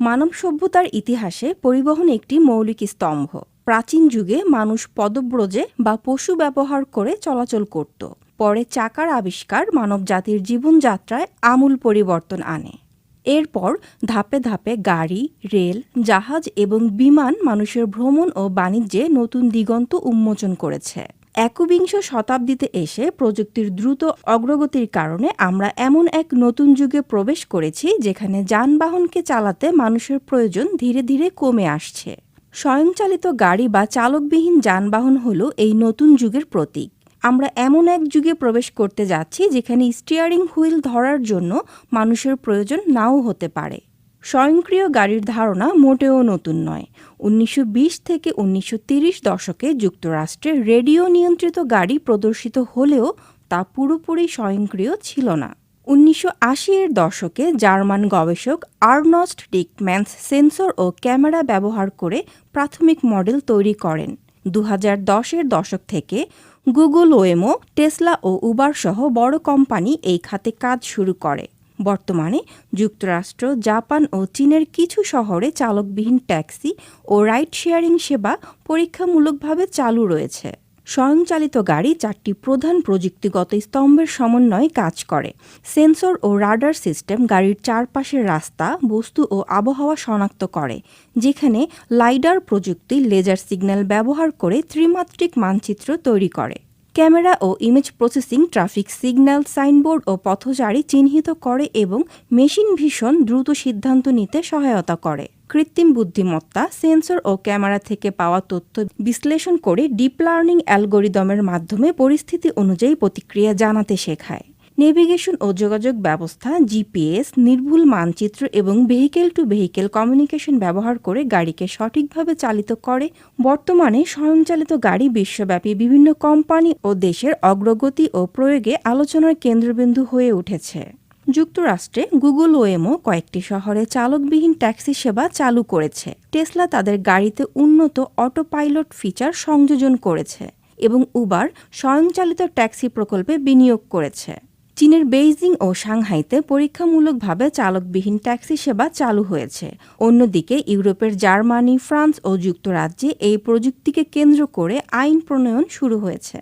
মানব সভ্যতার ইতিহাসে পরিবহন একটি মৌলিক স্তম্ভ। প্রাচীন যুগে মানুষ পদব্রজে বা পশু ব্যবহার করে চলাচল করত। পরে চাকার আবিষ্কার মানবজাতির জীবনযাত্রায় আমূল পরিবর্তন আনে। এরপর ধাপে ধাপে গাড়ি, রেল, জাহাজ এবং বিমান মানুষের ভ্রমণ ও বাণিজ্যে নতুন দিগন্ত উন্মোচন করেছে। একবিংশ শতাব্দীতে এসে প্রযুক্তির দ্রুত অগ্রগতির কারণে আমরা এমন এক নতুন যুগে প্রবেশ করেছি যেখানে যানবাহনকে চালাতে মানুষের প্রয়োজন ধীরে ধীরে কমে আসছে। স্বয়ংচালিত গাড়ি বা চালকবিহীন যানবাহন হল এই নতুন যুগের প্রতীক। আমরা এমন এক যুগে প্রবেশ করতে যাচ্ছি যেখানে স্টিয়ারিং হুইল ধরার জন্য মানুষের প্রয়োজন নাও হতে পারে। স্বয়ংক্রিয় গাড়ির ধারণা মোটেও নতুন নয়। উনিশশো থেকে উনিশশো দশকে যুক্তরাষ্ট্রে রেডিও নিয়ন্ত্রিত গাড়ি প্রদর্শিত হলেও তা পুরোপুরি স্বয়ংক্রিয় ছিল না। উনিশশো আশি এর দশকে জার্মান গবেষক আর্নস্ট ডিকম্যান্স সেন্সর ও ক্যামেরা ব্যবহার করে প্রাথমিক মডেল তৈরি করেন। দু দশের দশক থেকে গুগল ওয়েমো, টেসলা ও উবার সহ বড় কোম্পানি এই খাতে কাজ শুরু করে। বর্তমানে যুক্তরাষ্ট্র, জাপান ও চীনের কিছু শহরে চালকবিহীন ট্যাক্সি ও রাইড শেয়ারিং সেবা পরীক্ষামূলকভাবে চালু রয়েছে। স্বয়ংচালিত গাড়ি চারটি প্রধান প্রযুক্তিগত স্তম্ভের সমন্বয়ে কাজ করে। সেন্সর ও রাডার সিস্টেম গাড়ির চারপাশের রাস্তা, বস্তু ও আবহাওয়া শনাক্ত করে, যেখানে লাইডার প্রযুক্তি, লেজার সিগন্যাল ব্যবহার করে ত্রিমাত্রিক মানচিত্র তৈরি করে। ক্যামেরা ও image processing traffic signal signboard ও পথচারী চিহ্নিত করে এবং মেশিন ভীষণ দ্রুত সিদ্ধান্ত নিতে সহায়তা করে। কৃত্রিম বুদ্ধিমত্তা সেন্সর ও ক্যামেরা থেকে পাওয়া তথ্য বিশ্লেষণ করে ডিপ লার্নিং অ্যালগোরিদমের মাধ্যমে পরিস্থিতি অনুযায়ী প্রতিক্রিয়া জানাতে শেখায়। নেভিগেশন ও যোগাযোগ ব্যবস্থা, জিপিএস, নির্ভুল মানচিত্র এবং ভেহিকেল টু ভেহিকেল কমিউনিকেশন ব্যবহার করে গাড়িকে সঠিকভাবে চালিত করে। বর্তমানে স্বয়ংচালিত গাড়ি বিশ্বব্যাপী বিভিন্ন কোম্পানি ও দেশের অগ্রগতি ও প্রয়োগে আলোচনার কেন্দ্রবিন্দু হয়ে উঠেছে। যুক্তরাষ্ট্রে গুগল ওয়েমো কয়েকটি শহরে চালকবিহীন ট্যাক্সি সেবা চালু করেছে। টেসলা তাদের গাড়িতে উন্নত অটো পাইলট ফিচার সংযোজন করেছে এবং উবার স্বয়ংচালিত ট্যাক্সি প্রকল্পে বিনিয়োগ করেছে। চীনের বেইজিং ও সাংহাইতে পরীক্ষামূলকভাবে চালকবিহীন ট্যাক্সি সেবা চালু হয়েছে। অন্যদিকে, ইউরোপের জার্মানি, ফ্রান্স ও যুক্তরাজ্যে এই প্রযুক্তিকে কেন্দ্র করে আইন প্রণয়ন শুরু হয়েছে।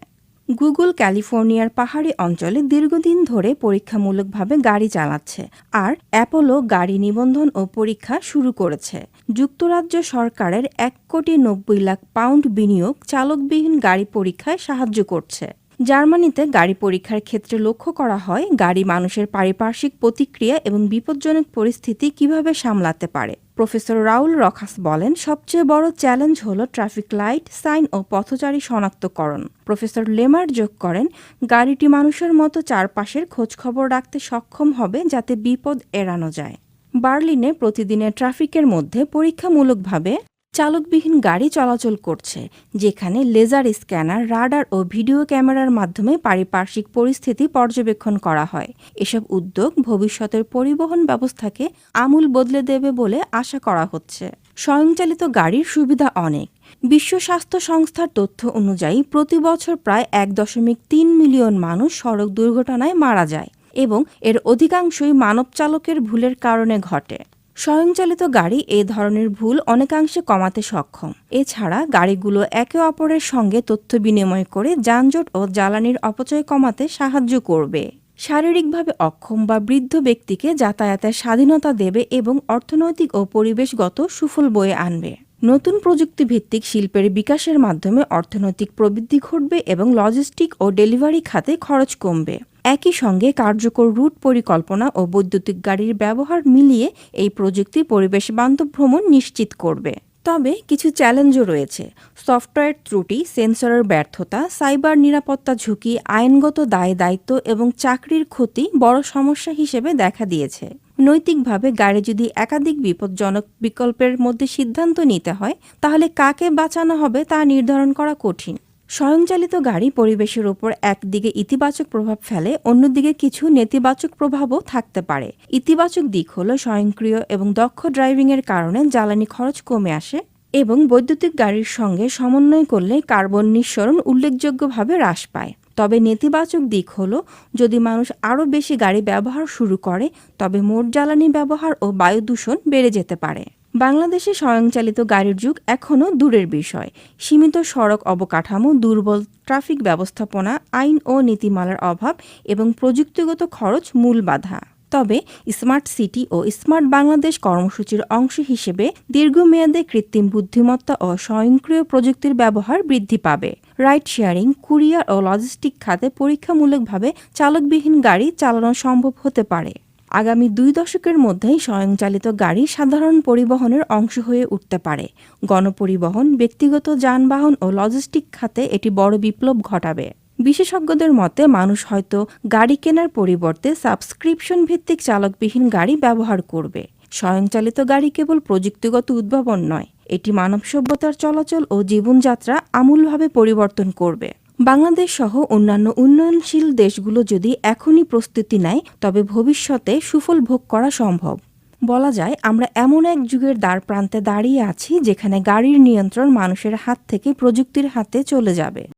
গুগল ক্যালিফোর্নিয়ার পাহাড়ি অঞ্চলে দীর্ঘদিন ধরে পরীক্ষামূলকভাবে গাড়ি চালাচ্ছে আর অ্যাপোলো গাড়ি নিবন্ধন ও পরীক্ষা শুরু করেছে। যুক্তরাজ্য সরকারের এক কোটি নব্বই লাখ পাউন্ড বিনিয়োগ চালকবিহীন গাড়ি পরীক্ষায় সাহায্য করছে। জার্মানিতে গাড়ি পরীক্ষার ক্ষেত্রে লক্ষ্য করা হয়, গাড়ি মানুষের পারিপার্শ্বিক প্রতিক্রিয়া এবং বিপজ্জনক পরিস্থিতি কীভাবে সামলাতে পারে। প্রফেসর রাউল রখাস বলেন, সবচেয়ে বড় চ্যালেঞ্জ হল ট্রাফিক লাইট, সাইন ও পথচারী শনাক্তকরণ। প্রফেসর লেমার যোগ করেন, গাড়িটি মানুষের মতো চারপাশের খোঁজখবর রাখতে সক্ষম হবে যাতে বিপদ এড়ানো যায়। বার্লিনে প্রতিদিনের ট্রাফিকের মধ্যে পরীক্ষামূলকভাবে চালকবিহীন গাড়ি চলাচল করছে, যেখানে লেজার স্ক্যানার, রাডার ও ভিডিও ক্যামেরার মাধ্যমে পারিপার্শ্বিক পরিস্থিতি পর্যবেক্ষণ করা হয়। এসব উদ্যোগ ভবিষ্যতের পরিবহন ব্যবস্থাকে আমূল বদলে দেবে বলে আশা করা হচ্ছে। স্বয়ংচালিত গাড়ির সুবিধা অনেক। বিশ্ব স্বাস্থ্য সংস্থার তথ্য অনুযায়ী প্রতি বছর প্রায় এক দশমিক তিন মিলিয়ন মানুষ সড়ক দুর্ঘটনায় মারা যায় এবং এর অধিকাংশই মানব চালকের ভুলের কারণে ঘটে। স্বয়ংচালিত গাড়ি এ ধরনের ভুল অনেকাংশে কমাতে সক্ষম। এছাড়া গাড়িগুলো একে অপরের সঙ্গে তথ্য বিনিময় করে যানজট ও জ্বালানির অপচয় কমাতে সাহায্য করবে। শারীরিকভাবে অক্ষম বা বৃদ্ধ ব্যক্তিকে যাতায়াতের স্বাধীনতা দেবে এবং অর্থনৈতিক ও পরিবেশগত সুফল বয়ে আনবে। নতুন প্রযুক্তি ভিত্তিক শিল্পের বিকাশের মাধ্যমে অর্থনৈতিক প্রবৃদ্ধি ঘটবে এবং লজিস্টিক ও ডেলিভারি খাতে খরচ কমবে। একই সঙ্গে কার্যকর রুট পরিকল্পনা ও বৈদ্যুতিক গাড়ির ব্যবহার মিলিয়ে এই প্রযুক্তি পরিবেশ বান্ধব ভ্রমণ নিশ্চিত করবে। তবে কিছু চ্যালেঞ্জও রয়েছে। সফটওয়্যার ত্রুটি, সেন্সরের ব্যর্থতা, সাইবার নিরাপত্তা ঝুঁকি, আইনগত দায় দায়িত্ব এবং চাকরির ক্ষতি বড় সমস্যা হিসেবে দেখা দিয়েছে। নৈতিকভাবে গাড়ি যদি একাধিক বিপজ্জনক বিকল্পের মধ্যে সিদ্ধান্ত নিতে হয়, তাহলে কাকে বাঁচানো হবে তা নির্ধারণ করা কঠিন। স্বয়ংচালিত গাড়ি পরিবেশের উপর একদিকে ইতিবাচক প্রভাব ফেলে, অন্যদিকে কিছু নেতিবাচক প্রভাবও থাকতে পারে। ইতিবাচক দিক হল স্বয়ংক্রিয় এবং দক্ষ ড্রাইভিংয়ের কারণে জ্বালানি খরচ কমে আসে এবং বৈদ্যুতিক গাড়ির সঙ্গে সমন্বয় করলে কার্বন নিঃসরণ উল্লেখযোগ্যভাবে হ্রাস পায়। তবে নেতিবাচক দিক হল, যদি মানুষ আরও বেশি গাড়ি ব্যবহার শুরু করে, তবে মোট জ্বালানি ব্যবহার ও বায়ু দূষণ বেড়ে যেতে পারে। বাংলাদেশে স্বয়ংচালিত গাড়ির যুগ এখনও দূরের বিষয়। সীমিত সড়ক অবকাঠামো, দুর্বল ট্রাফিক ব্যবস্থাপনা, আইন ও নীতিমালার অভাব এবং প্রযুক্তিগত খরচ মূল বাধা। তবে স্মার্ট সিটি ও স্মার্ট বাংলাদেশ কর্মসূচির অংশ হিসেবে দীর্ঘমেয়াদে কৃত্রিম বুদ্ধিমত্তা ও স্বয়ংক্রিয় প্রযুক্তির ব্যবহার বৃদ্ধি পাবে। রাইড শেয়ারিং, কুরিয়ার ও লজিস্টিক খাতে পরীক্ষামূলকভাবে চালকবিহীন গাড়ি চালানো সম্ভব হতে পারে। আগামী দুই দশকের মধ্যেই স্বয়ংচালিত গাড়ি সাধারণ পরিবহনের অংশ হয়ে উঠতে পারে। গণপরিবহন, ব্যক্তিগত যানবাহন ও লজিস্টিক খাতে এটি বড় বিপ্লব ঘটাবে। বিশেষজ্ঞদের মতে, মানুষ হয়তো গাড়ি কেনার পরিবর্তে সাবস্ক্রিপশন ভিত্তিক চালকবিহীন গাড়ি ব্যবহার করবে। স্বয়ংচালিত গাড়ি কেবল প্রযুক্তিগত উদ্ভাবন নয়, এটি মানব সভ্যতার চলাচল ও জীবনযাত্রা আমূলভাবে পরিবর্তন করবে। বাংলাদেশ সহ অন্যান্য উন্নয়নশীল দেশগুলো যদি এখনই প্রস্তুতি নেয়, তবে ভবিষ্যতে সুফল ভোগ করা সম্ভব। বলা যায়, আমরা এমন এক যুগের দ্বার প্রান্তে দাঁড়িয়ে আছি, যেখানে গাড়ির নিয়ন্ত্রণ মানুষের হাত থেকে প্রযুক্তির হাতে চলে যাবে।